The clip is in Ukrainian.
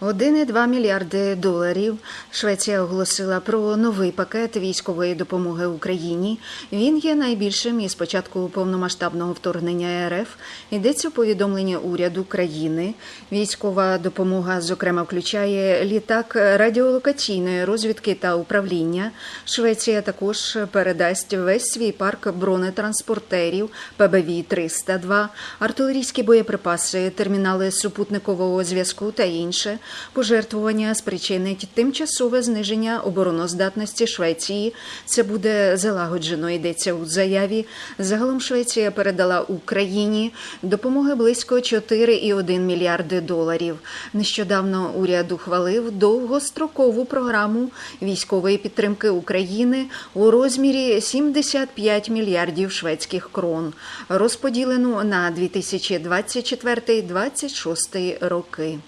1,2 мільярди доларів Швеція оголосила про новий пакет військової допомоги Україні. Він є найбільшим із початку повномасштабного вторгнення РФ. Йдеться повідомлення уряду країни. Військова допомога, зокрема, включає літак радіолокаційної розвідки та управління. Швеція також передасть весь свій парк бронетранспортерів ПБВ 302 артилерійські боєприпаси, термінали супутникового зв'язку та інше. Пожертвування спричинить тимчасове зниження обороноздатності Швеції. Це буде залагоджено. Йдеться у заяві. Загалом Швеція передала Україні допомоги близько 4,1 мільярди доларів. Нещодавно уряд ухвалив довгострокову програму військової підтримки України у розмірі 75 мільярдів шведських крон, розподілену на 2024-2026 роки.